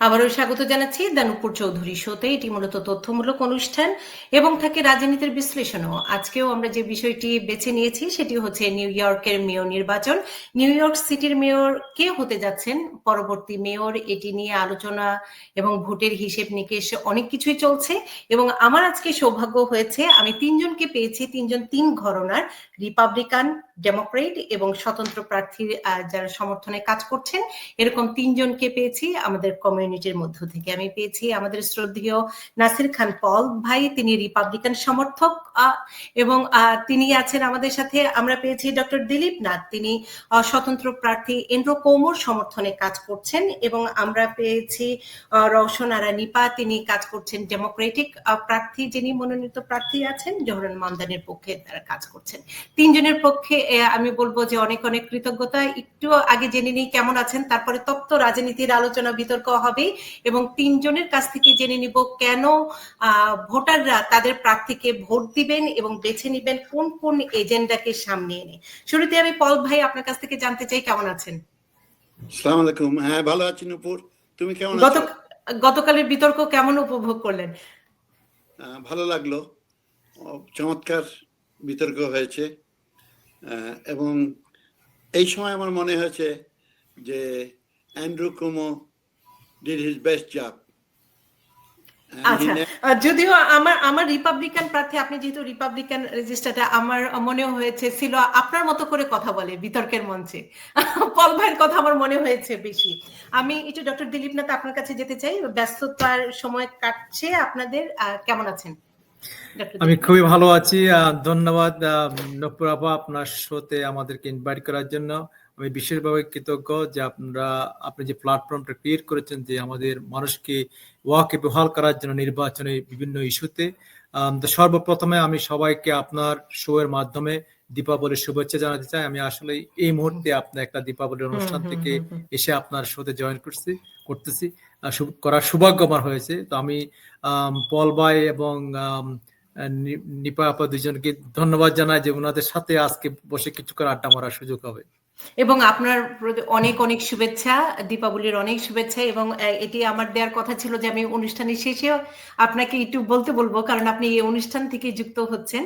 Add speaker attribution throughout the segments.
Speaker 1: আবারও স্বাগত জানাচ্ছি দানুপুর চৌধুরী শোতে। এটি মূলত তথ্যমূলক অনুষ্ঠান এবং থাকে রাজনীতির বিশ্লেষণও। আজকেও আমরা যে বিষয়টি বেছে নিয়েছি সেটি হচ্ছে নিউ ইয়র্কের মেয়র নির্বাচন। নিউ ইয়র্ক সিটির মেয়র কে হতে যাচ্ছেন? পরবর্তী মেয়র, এটি নিয়ে আলোচনা এবং ভোটের হিসেব নিকেশ অনেক কিছুই চলছে এবং আমার আজকে সৌভাগ্য হয়েছে, আমি তিনজনকে পেয়েছি, তিনজন তিন ঘরনার, রিপাবলিকান ডেমোক্রেট এবং স্বতন্ত্র প্রার্থীর যারা সমর্থনে কাজ করছেন, এরকম তিনজনকে পেয়েছি আমাদের কমিউনিটির মধ্য থেকে। আমি পেয়েছি আমাদের শ্রদ্ধেয় নাসির খান পল ভাই, তিনি রিপাবলিকান সমর্থক এবং তিনি আছেন আমাদের সাথে। আমরা পেয়েছি ডক্টর দিলীপ নাথ, তিনি স্বতন্ত্র প্রার্থী এন্ড্রো কৌমুর সমর্থনে কাজ করছেন, এবং আমরা পেয়েছি রওশন আরা নিপা, তিনি কাজ করছেন ডেমোক্রেটিক প্রার্থী যিনি মনোনীত প্রার্থী আছেন, জহরান মামদানের পক্ষে তারা কাজ করছেন। তিনজনের পক্ষে আমি বলব যে অনেক অনেক কৃতজ্ঞতা। একটু আগে জেনে নিই কেমন আছেন তারপরে তত্ত্ব রাজনীতির আলোচনা বিতর্ক হবে এবং তিনজনের কাছ থেকে জেনে নিব কেন ভোটাররা তাদের প্রার্থীকে ভোট দিবেন এবং বেছে নিবেন কোন কোন এজেন্ডাকে সামনে এনে। শুরুতে আমি পল ভাই আপনার কাছ থেকে জানতে চাই কেমন আছেন?
Speaker 2: আলাইকুম। হ্যাঁ ভালো আছি নুপুর। তুমি কেমন আছো?
Speaker 1: গতকালের বিতর্ক কেমন উপভোগ করলেন?
Speaker 2: ভালো লাগল। চমৎকার বিতর্ক হয়েছে। এবং এই সময় আমার মনে হয়েছে যে Andrew Cuomo did his best job
Speaker 1: আচ্ছা যদিও আমার আমার রিপাবলিকান প্রার্থী আপনি যেহেতু রিপাবলিকান রেজিস্টারটা আমার মনে হয়েছে ছিল আপনার মতো করে কথা বলে বিতর্কের মঞ্চে। পল ভাইয়ের কথা আমার মনে হয়েছে বেশি। আমি একটু ডক্টর দিলীপ নাথ আপনার কাছে যেতে চাই। ব্যস্ততার সময় কাটছে আপনাদের কেমন আছেন?
Speaker 3: আমি খুবই ভালো আছি ধন্যবাদ নপুর আপা আপনার শোতে আমাদেরকে ইনভাইট করার জন্য। আমি বিশেষভাবে কৃতজ্ঞ যে আপনারা আপনি যে প্ল্যাটফর্মটা ক্রিয়েট করেছেন যে আমাদের মানুষকে ওয়াকে বহাল করার জন্য নির্বাচনে বিভিন্ন ইস্যুতে সর্বপ্রথমে আমি সবাইকে আপনার শো এর মাধ্যমে দীপাবলির শুভেচ্ছা জানাতে চাই। আমি আসলে এই মুহূর্তে আপনার একটা দীপাবলির অনুষ্ঠান থেকে। এসে আপনার সাথে জয়েন করছি করতেছি। করার সৌভাগ্য আমার হয়েছে। তো আমি পল ভাই এবং নিপা আপা দুজনকে ধন্যবাদ জানাই যে ওনাদের সাথে আজকে বসে কিছুক্ষণ আড্ডা মারার সুযোগ হবে।
Speaker 1: এবং আপনার অনেক অনেক শুভেচ্ছা, দীপাবলির অনেক শুভেচ্ছা এবং এটি আমার দেওয়ার কথা ছিল যে আমি অনুষ্ঠানের শেষে আপনাকে একটু বলতে বলব কারণ আপনি এই অনুষ্ঠান থেকে যুক্ত হচ্ছেন।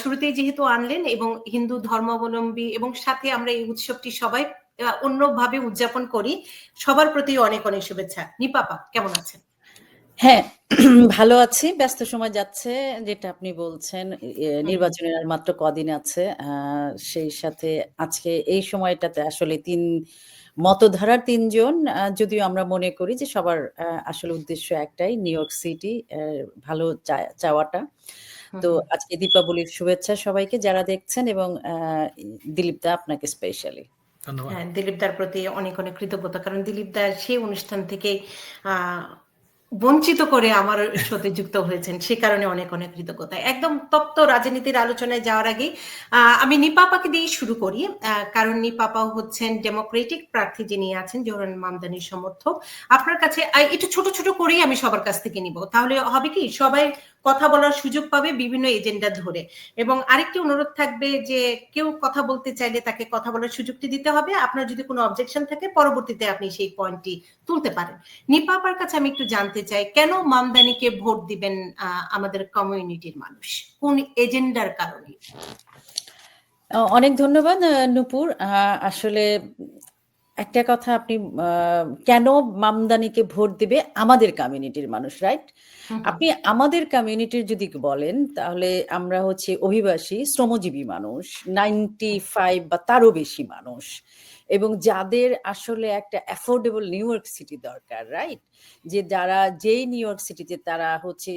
Speaker 1: শুরুতেই যেহেতু আনলেন এবং হিন্দু ধর্মাবলম্বী এবং সাথে আমরা এই উৎসবটি সবাই অন্যভাবে উদযাপন করি, সবার প্রতি অনেক অনেক শুভেচ্ছা। নিপাপা, কেমন আছেন?
Speaker 4: হ্যাঁ ভালো আছি। ব্যস্ত সময় যাচ্ছে যেটা আপনি বলছেন। নির্বাচনের আর মাত্র কদিন আছে। আহ, সেই সাথে আজকে এই সময়টাতে আসলে তিন মতধারার তিনজন যদিও আমরা মনে করি যে সবার আসলে উদ্দেশ্য একটাই নিউ ইয়র্ক সিটি ভালো চা- চাওয়াটা। তো আজকে দীপাবলির শুভেচ্ছা সবাইকে যারা দেখছেন এবং আহ, দিলীপ দা আপনাকে স্পেশালি
Speaker 3: ধন্যবাদ।
Speaker 1: হ্যাঁ দিলীপ দার প্রতি অনেক অনেক কৃতজ্ঞতা। কারণ দিলীপ দার সেই অনুষ্ঠান থেকে আহ, বঞ্চিত করে আমার সাথে যুক্ত হয়েছেন, সে কারণে অনেক অনেক কৃতজ্ঞতা। একদম তপ্ত রাজনীতির আলোচনায় যাওয়ার আগে আমি নিপাপাকে দিয়ে শুরু করি কারণ নিপাপাও হচ্ছেন ডেমোক্রেটিক প্রার্থী যিনি আছেন জোহরান মামদানির সমর্থক। আপনার কাছে একটু ছোট ছোট করেই আমি সবার কাছ থেকে নিব। তাহলে হবে কি, সবাই কথা বলার সুযোগ পাবে বিভিন্ন এজেন্ডা ধরে। এবং আরেকটি অনুরোধ থাকবে যে, কেউ কথা বলতে চাইলে তাকে কথা বলার সুযোগটি দিতে হবে। আপনার যদি কোনো অবজেকশন থাকে, পরবর্তীতে আপনি সেই পয়েন্টটি তুলতে পারেন। নিপাপার কাছে আমি একটু জানতে চাই, কেন মামদানিকে ভোট দিবেন আমাদের কমিউনিটির মানুষ? কোন এজেন্ডার কারণে?
Speaker 4: অনেক ধন্যবাদ নূপুর। আসলে একটা কথা আপনি কেন মামদানিকে ভোট দিবে আমাদের কমিউনিটির মানুষ রাইট আপনি আমাদের কমিউনিটির যদি বলেন তাহলে আমরা হচ্ছে অভিবাসী শ্রমজীবী মানুষ নাইনটি ফাইভ বা তারও বেশি মানুষ। এবং যাদের আসলে একটা অ্যাফোর্ডেবল নিউ ইয়র্ক সিটি দরকার রাইট যে যারা যেই নিউ ইয়র্ক সিটিতে তারা হচ্ছে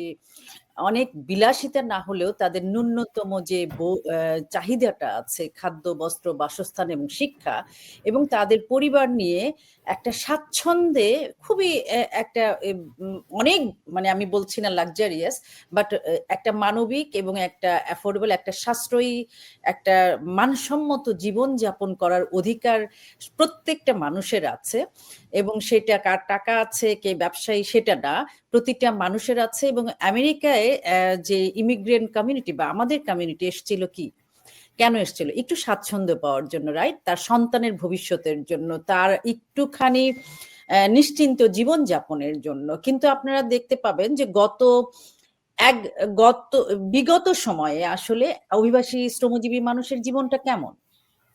Speaker 4: অনেক বিলাসিতা না হলেও তাদের ন্যূনতম যে চাহিদাটা আছে, খাদ্য, বস্ত্র, বাসস্থান এবং শিক্ষা এবং তাদের পরিবার নিয়ে একটা স্বাচ্ছন্দ্যে খুবই একটা অনেক মানে আমি বলছি না লাক্সারিয়াস বাট একটা মানবিক এবং একটা অ্যাফোর্ডেবল একটা সাশ্রয়ী, একটা মানসম্মত জীবন যাপন করার অধিকার প্রত্যেকটা মানুষের আছে এবং সেটা কার টাকা আছে, কে ব্যবসায়ী সেটা না, প্রতিটা মানুষের আছে এবং আমেরিকায় আহ, যে ইমিগ্রেন্ট কমিউনিটি বা আমাদের কমিউনিটি এসেছিল কি? কেন এসেছিল? একটু স্বাচ্ছন্দ্য পাওয়ার জন্য রাইট তার সন্তানের ভবিষ্যতের জন্য তার একটুখানি নিশ্চিন্ত জীবনযাপনের জন্য। কিন্তু আপনারা দেখতে পাবেন যে গত এক গত বিগত সময়ে আসলে অভিবাসী শ্রমজীবী মানুষের জীবনটা কেমন?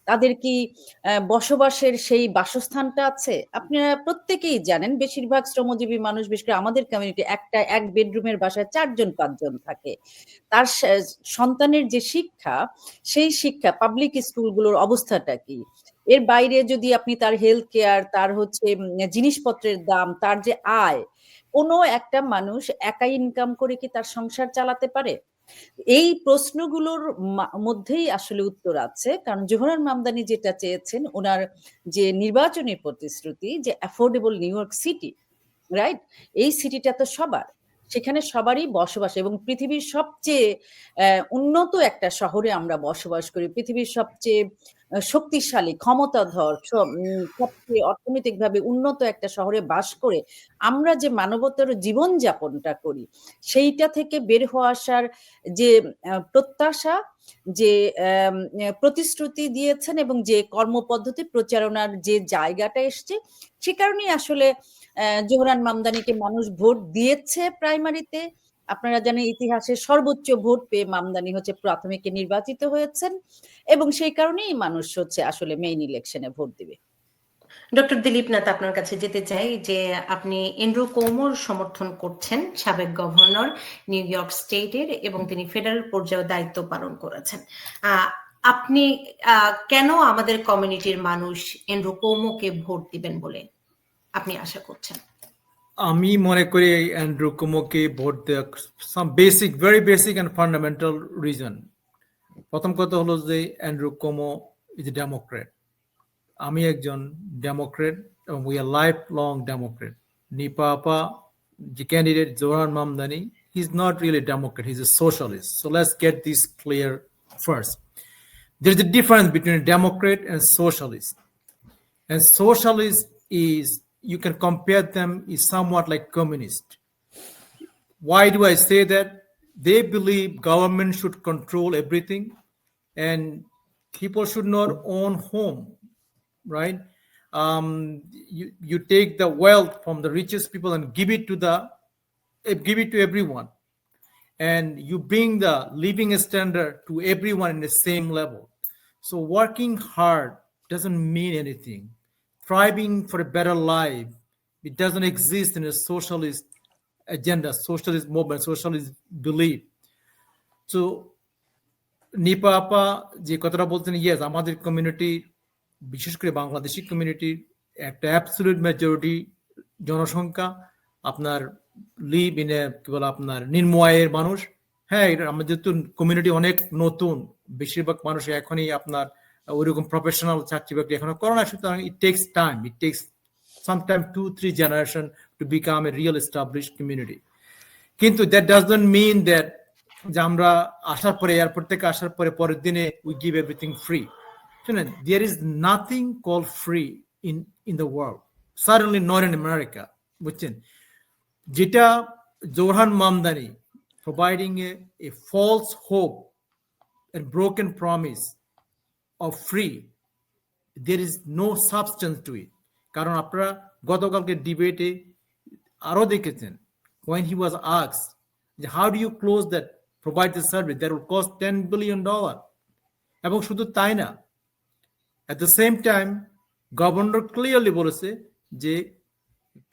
Speaker 4: তাদের কি বসবাসের সেই বাসস্থানটা আছে? আপনারা প্রত্যেকেই জানেন, বেশিরভাগ শ্রমজীবী মানুষ, বিশেষ করে আমাদের কমিউনিটি একটা, এক বেডরুমের বাসায় চারজন, পাঁচজন থাকে। তার সন্তানের যে শিক্ষা, সেই শিক্ষা পাবলিক স্কুলগুলোর অবস্থাটা কি? এর বাইরে যদি আপনি তার হেলথ কেয়ার তার হচ্ছে জিনিসপত্রের দাম, তার যে আয়, কোনো একটা মানুষ একা ইনকাম করে কি তার সংসার চালাতে পারে? এই প্রশ্নগুলোর মধ্যেই আসলে উত্তর আছে। কারণ জোহরান মামদানি যেটা চেয়েছেন, ওনার যে নির্বাচনী প্রতিশ্রুতি, যে affordable New York City right এই সিটিটা তো সবার। সেখানে সবারই বসবাস এবং পৃথিবীর সবচেয়ে উন্নত একটা শহরে আমরা বসবাস করি। পৃথিবীর সবচেয়ে শক্তিশালী, ক্ষমতাধর সবচেয়ে অর্থনৈতিকভাবে উন্নত একটা শহরে বাস করে আমরা যে মানবতার জীবনযাপনটা করি, সেইটা থেকে বের হওয়া আসার যে প্রত্যাশা, যে প্রতিশ্রুতি দিয়েছেন এবং যে কর্মপদ্ধতি প্রচারণার যে জায়গাটা এসছে, সে কারণেই আসলে জোহরান মামদানিকে মানুষ ভোট দিয়েছে প্রাইমারিতে। আপনারা জানেন ইতিহাসে সর্বোচ্চ ভোট পেয়ে মামদানি হচ্ছে প্রাথমিকে নির্বাচিত হয়েছেন এবং সেই কারণেই মানুষ হচ্ছে আসলে মেইন ইলেকশনে ভোট দিবে।
Speaker 1: ডক্টর দিলীপ নাথ আপনার কাছে যেতে চাই যে আপনি এন্ড্রু কোমোর সমর্থন করছেন সাবেক গভর্নর নিউ ইয়র্ক স্টেটের এবং তিনি ফেডারেল পর্যায়ে দায়িত্ব পালন করেছেন। আপনি কেন আমাদের কমিউনিটির মানুষ এন্ড্রু কোমোকে ভোট দিবেন বলে আপনি আশা করছেন?
Speaker 3: আমি মনে করি এই অ্যান্ড্রু কুমোকে ভোট দেওয়া some basic very basic and fundamental reason প্রথম কথা হলো যে অ্যান্ড্রু কুমো ইজ ডেমোক্রেট আমি একজন ডেমোক্রেট এবং we are life long democrat Nipa আপা যে candidate Zohran Mamdani he is not really democrat he is a socialist so let's get this clear first there is a difference between a democrat and socialist. And socialist is you can compare them is somewhat like communist why do i say that they believe government should control everything and people should not own home right um, you, you take the wealth from the richest people and give it to the eh, give it to everyone and you bring the living standard to everyone in the same level. So working hard doesn't mean anything. Thriving for a better life, it doesn't exist in a socialist agenda, socialist movement, socialist belief. So Nipa আপা যে কথাটা বলতেন yes আমাদের community বিশেষ করে বাংলাদেশি কমিউনিটির একটা absolute majority জনসংখ্যা আপনার লিভ ইন এ কি বলে আপনার নিম্ন আয়ের মানুষ হ্যাঁ আমাদের তো কমিউনিটি অনেক নতুন বেশিরভাগ মানুষ এখনই আপনার ওইরকম প্রফেশনাল চাকরি বাকরি এখনও করে না, সুতরাং it takes time it takes sometime two three generation to become a real establish community কিন্তু দ্যাট ডাজন্ট মিন দ্যাট যে আমরা আসার পরে এয়ারপোর্ট থেকে আসার পরে, পরের দিনে উই গিভ এভরিথিং ফ্রি শুনেন there is nothing call free in in the world suddenly not in America বুঝছেন? যেটা Zohran Mamdani providing a a false hope and broken promise of free there is no substance to it কারণ আপনারা গতকালকে ডিবেটে আরও দেখেছেন when he was asked how do you close that provide the service that will cost 10 billion dollar এবং শুধু তাই না at the same time governor clearly বলেছে যে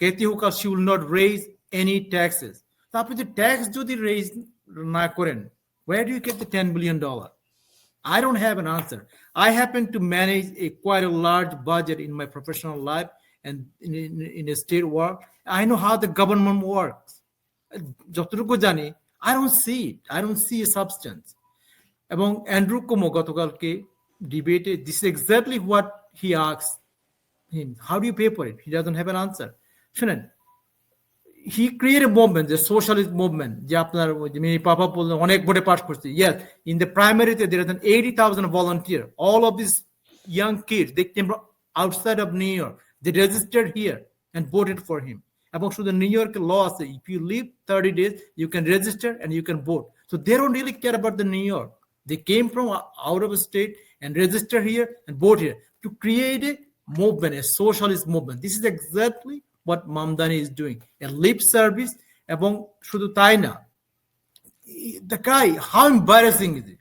Speaker 3: Kathy হুকা she will not raise any taxes তা আপনি যে ট্যাক্স যদি রেজ না করেন where do you get the 10 billion dollar I don't have an answer. I happen to manage a quite a large budget in my professional life and in, in, in a state work. I know how the government works. যতটুকু জানি I don't see it. I don't see a substance. এবং Andrew Como গতকালকে ডিবেটে this exactly what he আক্স him. How do you pay for it? He doesn't have an answer. শুনেন he created a movement, the socialist movement. যে আপনার ওই যে মেয়ে পাপা বললেন অনেক ভোটে পাস করছে yes in the primary there is an 80,000 volunteer all of these young kids they came from outside of New York they registered here and voted for him এবং শুধু নিউ ইয়র্কের ল আছে if you live 30 days you can register and you can vote so they don't really care about the New York they came from out of state and register here and vote here to create a movement a socialist movement this is exactly what Mamdani is doing. A lip service এবং শুধু তাই না the guy how embarrassing is it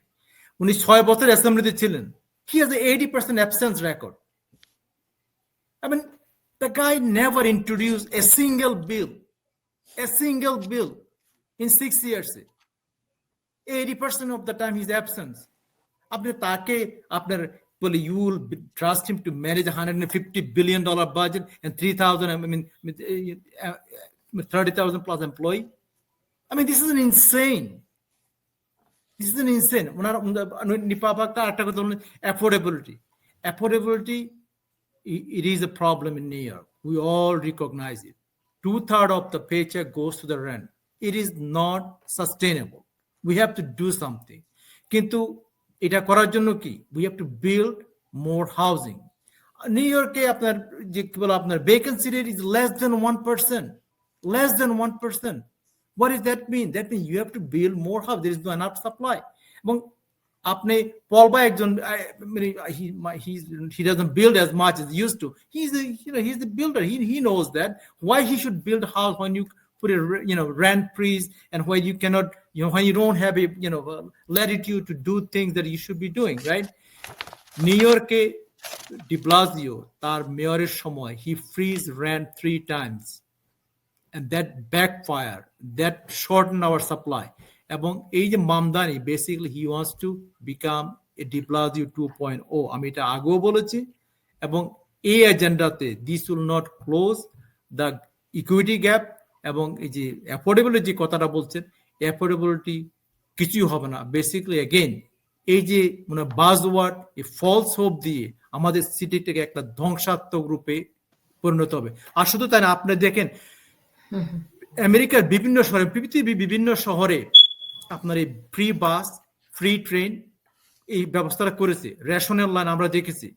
Speaker 3: উনি ছয় বছর অ্যাসেম্বলিতে ছিলেন he has a 80% absence record I mean the guy never introduced a single bill a single bill in six years 80% of the time he's absent আপনি তাকে আপনার বলে you will be- trust him to manage a 150 billion dollar budget and 3000 I mean uh, uh, 30,000 plus employee I mean this is an insane this is an insane ওনার নিপাপাকটা একটা কথা বললেন affordability affordability i- it is a problem in New York we all recognize it two third of the paycheck goes to the rent it is not sustainable we have to do something কিন্তু এটা করার জন্য কি we have to build more housing new ইয়র্কে আপনার যে কি বলে আপনার vacancy rate is less than one percent less than one percent what does that mean that means you have to build more house there is no enough supply এবং আপনি পল বা একজন I- মানে he my- he's he doesn't build as much as he used to he's a you know he's the builder he, he knows that why he should build a house when you put a re- you know rent freeze and when you cannot you know when you don't have a you know uh, latitude to do things that you should be doing right new ইয়র্কে ডিপ্লাজিও তার মেয়রের সময় he freeze rent three times and that backfire that shorten our supply এবং এই যে Mamdani basically he wants to become a de Blasio two point oh আমি এটা আগেও বলেছি এবং এই এজেন্ডাতে this will not close the equity gap এবং এই যে অ্যাফোর্ডেবিলিটি যে কথাটা বলছেন অ্যাফোর্ডেবিলিটি কিছুই হবে না। বেসিক্যালি এগেইন এই যে মানে বাজওয়ার্ড এই ফলস হোপ দিয়ে আমাদের সিটিটাকে একটা ধ্বংসাত্মক রূপে পরিণত হবে। আর শুধু তাই না আপনি দেখেন আমেরিকার বিভিন্ন শহরে পৃথিবীর বিভিন্ন শহরে আপনার এই ফ্রি বাস ফ্রি ট্রেন এই ব্যবস্থাটা করেছে। রেশনের লাইন আমরা দেখেছি।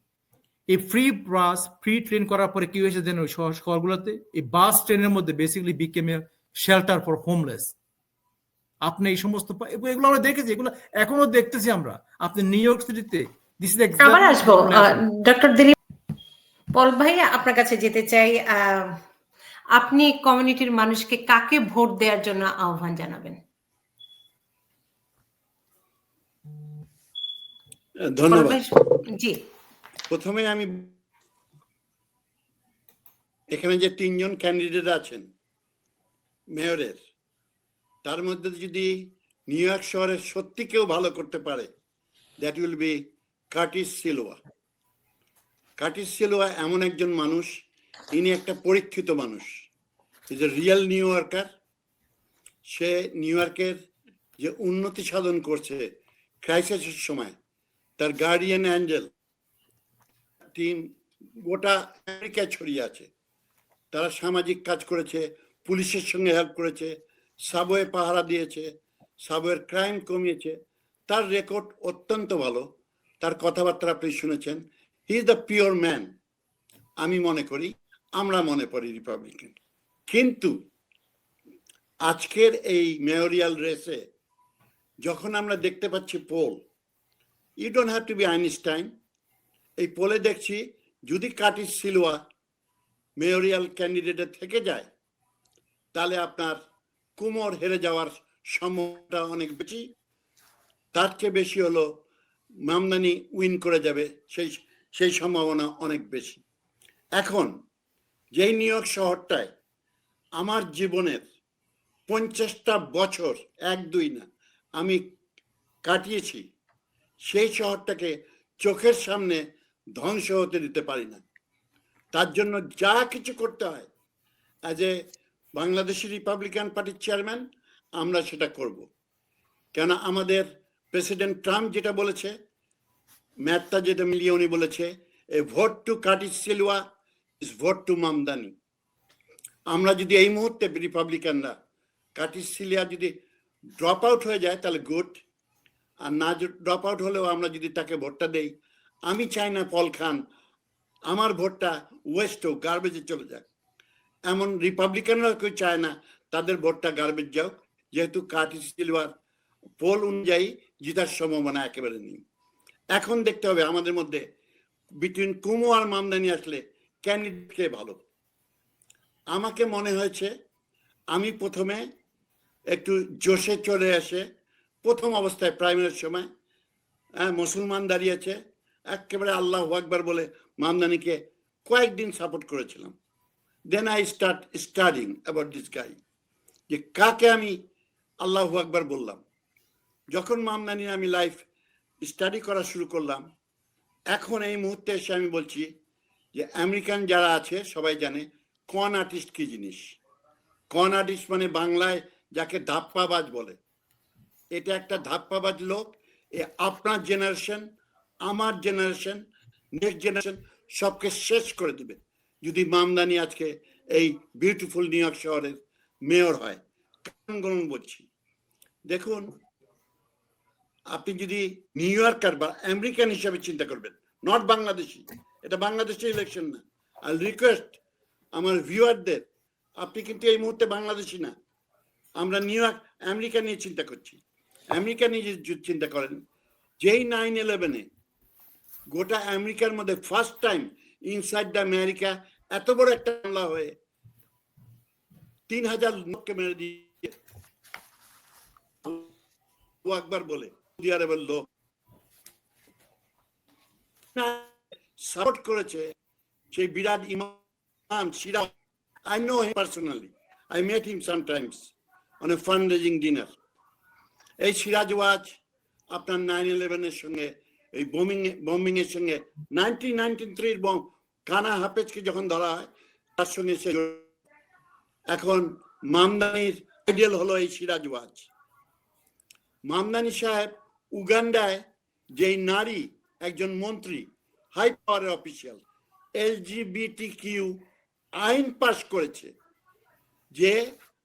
Speaker 3: এই ফ্রি বাস ফ্রি ট্রেন করার পরে কি হয়েছে যেন শহর শহরগুলোতে? এই বাস ট্রেনের মধ্যে basically became shelter for homeless আপনি এই সমস্ত এগুলো আমরা দেখেছি এগুলো এখনও দেখতেছি আমরা। আপনি নিউ ইয়র্ক সিটিতে দিস ইজ
Speaker 1: আবার আসব। ডক্টর দিলীপ পল ভাই আপনার কাছে যেতে চাই আহ, আপনি কমিউনিটির মানুষকে কাকে ভোট দেওয়ার জন্য আহ্বান জানাবেন?
Speaker 2: ধন্যবাদ।
Speaker 1: ভাই, জি।
Speaker 2: প্রথমে আমি এখানে যে তিনজন ক্যান্ডিডেট আছেন মেয়রের তার মধ্যে যদি নিউ ইয়র্ক শহরের সত্যি কেউ ভালো করতে পারে that will be Curtis Sliwa Curtis Sliwa এমন একজন মানুষ, ইনি একটা পরীক্ষিত মানুষ। Is a real New Yorker say new ইয়র্কের যে উন্নতি সাধন করছে ক্রাইসিসের সময়, তার গার্ডিয়ান অ্যাঞ্জেল টিম গোটা আমেরিকায় ছড়িয়ে আছে। তারা সামাজিক কাজ করেছে, পুলিশের সঙ্গে হেল্প করেছে সাবওয়ে পাহারা দিয়েছে সাবওয়ের ক্রাইম কমিয়েছে। তার রেকর্ড অত্যন্ত ভালো। তার কথাবার্তা আপনি শুনেছেন। He is the pure man আমি মনে করি, আমরা মনে করি রিপাবলিকান কিন্তু আজকের এই মেমোরিয়াল রেসে যখন আমরা দেখতে পাচ্ছি poll you don't have to be Einstein এই পোলে দেখছি যদি কাটিস সিলওয়া মেয়রিয়াল ক্যান্ডিডেটে থেকে যায়, তাহলে আপনার কুমোর হেরে যাওয়ার সম্ভাবনা অনেক বেশি। তার চেয়ে বেশি হলো মামদানি উইন করে যাবে, সেই সেই সম্ভাবনা অনেক বেশি। এখন, যেই নিউ ইয়র্ক শহরটায় আমার জীবনের পঞ্চাশটা বছর, এক, দুই না, আমি কাটিয়েছি, সেই শহরটাকে চোখের সামনে ধ্বংস হতে দিতে পারি না। তার জন্য যা কিছু করতে হয় অ্যাজ এ বাংলাদেশি রিপাবলিকান পার্টির চেয়ারম্যান আমরা সেটা করব। কেন আমাদের প্রেসিডেন্ট ট্রাম্প যেটা বলেছে ম্যাথটা যেটা মিলিয়ে উনি বলেছে a vote to Curtis Sliwa is vote to Mamdani আমরা যদি এই মুহূর্তে রিপাবলিকানরা কাটিস সিলিয়া যদি ড্রপ আউট হয়ে যায়, তাহলে গুড আর না ড্রপ আউট হলেও আমরা যদি তাকে ভোটটা দেই আমি চাই না পল খান। আমার ভোটটা ওয়েস্ট হোক গার্বেজে চলে যাক। এমন রিপাবলিকানরা কেউ চায় না, তাদের ভোটটা গার্বেজ যাক। যেহেতু কার্টিস সিলভার পোল অনুযায়ী জিতার সম্ভাবনা একেবারে নেই। এখন দেখতে হবে আমাদের মধ্যে বিটুইন কুমো আর মামদানি আসলে ক্যান্ডিডেট কে ভালো। আমাকে মনে হয়েছে আমি প্রথমে একটু জোশে চলে আসে প্রথম অবস্থায় প্রাইমারির সময় হ্যাঁ মুসলমান দাঁড়িয়েছে একেবারে আল্লাহ আকবার বলে মামদানিকে কয়েকদিন সাপোর্ট করেছিলাম। Then I start studying about this guy যে কাকে আমি আল্লাহ আকবার বললাম। যখন মামদানি আমি লাইফ স্টাডি করা শুরু করলাম, এখন এই মুহূর্তে এসে আমি বলছি যে আমেরিকান যারা আছে, সবাই জানে কন আর্টিস্ট কি জিনিস। কন আর্টিস্ট মানে বাংলায় যাকে ধাপ্পাবাজ বলে। এটা একটা ধাপ্পাবাজ লোক, এ আপনার জেনারেশন আমার জেনারেশন নেক্সট জেনারেশন সবকে শেষ করে দিবে। যদি মামদানি আজকে এই বিউটিফুল নিউ ইয়র্ক শহরের মেয়র হয় বলছি। দেখুন, আপনি যদি নিউ ইয়র্কার বা আমেরিকান হিসাবে চিন্তা করবেন নট বাংলাদেশি, এটা বাংলাদেশি ইলেকশন না। আর রিকোয়েস্ট আমার ভিউয়ারদের আপনি কিন্তু এই মুহূর্তে বাংলাদেশি না। আমরা নিউ ইয়র্ক আমেরিকা নিয়ে চিন্তা করছি। আমেরিকা নিয়ে চিন্তা করেন, যেই নাইন ইলেভেনে গোটা আমেরিকার মধ্যে first time inside the America এত বড় একটা হামলা হয়ে তিন হাজার লোককে মেরে দিয়ে ও একবার বলে লোক। সাপোর্ট করেছে সেই বিরাট ইমাম Siraj. I know him personally I met him sometimes on a fund raising dinner এই সিরাজ ওয়াজ আপনার নাইন ইলেভেনের সঙ্গে এই বোমিং বম্বিং এর সঙ্গে নাইনটিন নাইনটিন থ্রির বম কানা হাফেজকে যখন ধরা হয়, তার সঙ্গে সে এখন মামদানির আইডিয়াল হলো এই সিরাজ ওয়াজ মামদানি সাহেব উগান্ডায় যেই নারী, একজন মন্ত্রী হাই পাওয়ারের অফিসিয়াল এলজিবিটি কিউ আইন পাশ করেছে যে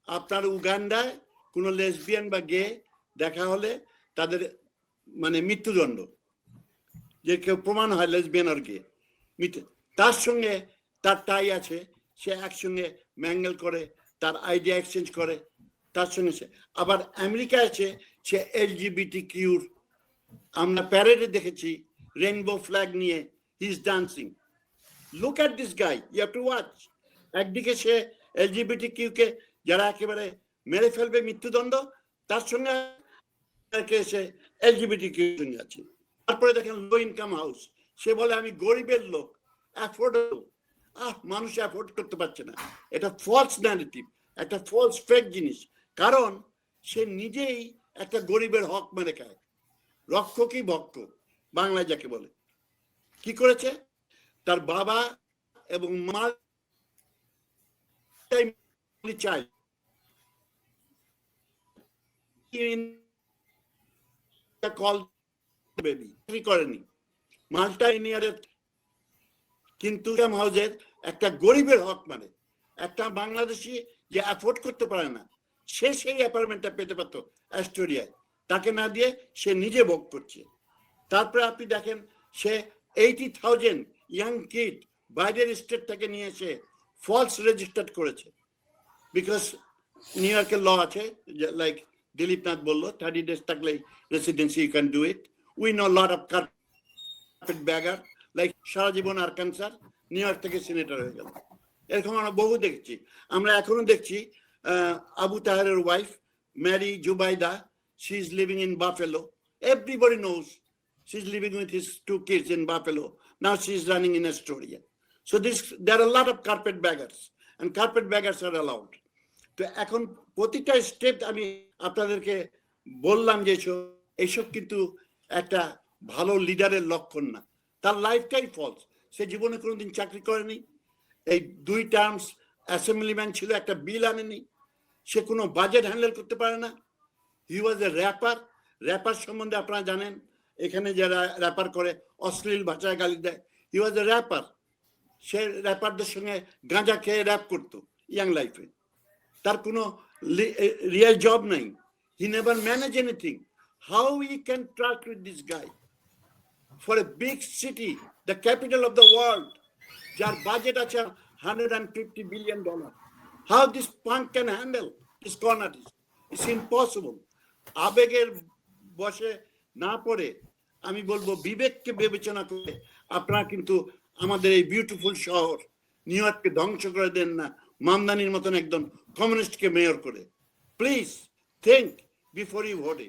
Speaker 2: আপনার উগান্ডায় কোনো লেসবিয়ান বা গে দেখা হলে তাদের মানে মৃত্যুদণ্ড। যে কেউ প্রমাণ হয় লেসবিয়ান আর গে তার সঙ্গে তার টাই আছে, সে একসঙ্গে ম্যাঙ্গেল করে, তার আইডিয়া এক্সচেঞ্জ করে, তার সঙ্গে সে, আবার আমেরিকা আছে, সে এল এলজিবিটি কিউর আমরা প্যারেডে দেখেছি রেইনবো ফ্ল্যাগ নিয়ে he is dancing look at this guy you have to watch একদিকে সে এল এলজিবিটি কিউকে যারা একেবারে মেরে ফেলবে মৃত্যুদণ্ড, তার সঙ্গে একে সে এলজিবিটি কিউ আছে। তারপরে দেখেন লো ইনকাম হাউস সে বলে, আমি গরিবের লোক অ্যাফোর্ডেবল আহ, মানুষ অ্যাফোর্ড করতে পারছে না। এটা ফলস ন্যারেটিভ একটা ফলস ফেক জিনিস। কারণ সে নিজেই একটা গরিবের হক মেরে খায়। রক্ষকই ভক্ত বাংলায় যাকে বলে। কি করেছে? তার বাবা এবং মা চাই কল বেবি করেনি। মাল্টা ইনিয়ারের কিন্তু হাউজের একটা গরিবের হক মানে। একটা বাংলাদেশি যে অ্যাফোর্ড করতে পারে না, সে সেই অ্যাপার্টমেন্টটা পেতে পারতো অ্যাস্টোরিয়ায় তাকে না দিয়ে সে নিজে ভোগ করছে। তারপরে আপনি দেখেন, সে এইটি থাউজেন্ড ইয়াং কিড বাইরের স্টেট থেকে নিয়ে এসে ফলস রেজিস্টার্ড করেছে। বিকজ নিউ ইয়র্কের ল আছে লাইক দিলীপ নাথ বলল থার্টি ডেজ থাকলে residency you can do it we know lot of carpet bagger like সারা জীবন আর ক্যান্সার নিউ ইয়র্ক থেকে সিনেটর হয়ে গেল। এরকম আমরা বহু দেখছি। আমরা এখনও দেখছি আহ, Abu তাহারের wife Mary Zubaida she is living in Buffalo everybody knows she is living with his two kids in Buffalo now she is running in Astoria so this there are lot of carpet baggers and carpet baggers are allowed তো এখন প্রতিটা step আমি আপনাদেরকে বললাম যে এসব- এইসব কিন্তু একটা ভালো লিডারের লক্ষণ না। তার লাইফটাই ফলস সে জীবনে কোনোদিন চাকরি করেনি। এই দুই টার্মস অ্যাসেম্বলিম্যান ছিল, একটা বিল আনেনি। সে কোনো বাজেট হ্যান্ডেল করতে পারে না। হি ওয়াজ এ র্যাপার র্যাপার সম্বন্ধে আপনারা জানেন, এখানে যারা র্যাপার করে, অশ্লীল ভাষায় গালি দেয়। হি ওয়াজ এ র্যাপার সে র্যাপারদের সঙ্গে গাঁজা খেয়ে র্যাপ করতো ইয়াং লাইফে তার কোনো রিয়েল জব নাই। He never manage anything how he can track with this guy for a big city, the capital of the world, আছে hundred and fifty billion dollar how this punk can handle this corner it's impossible আবেগের বসে না পড়ে আমি বলব বিবেককে বিবেচনা করে আপনারা কিন্তু আমাদের এই বিউটিফুল শহর নিউ ইয়র্ককে ধ্বংস করে দেন না মামদানির মতন একজন কমিউনিস্টকে মেয়র করে। Please think before you vote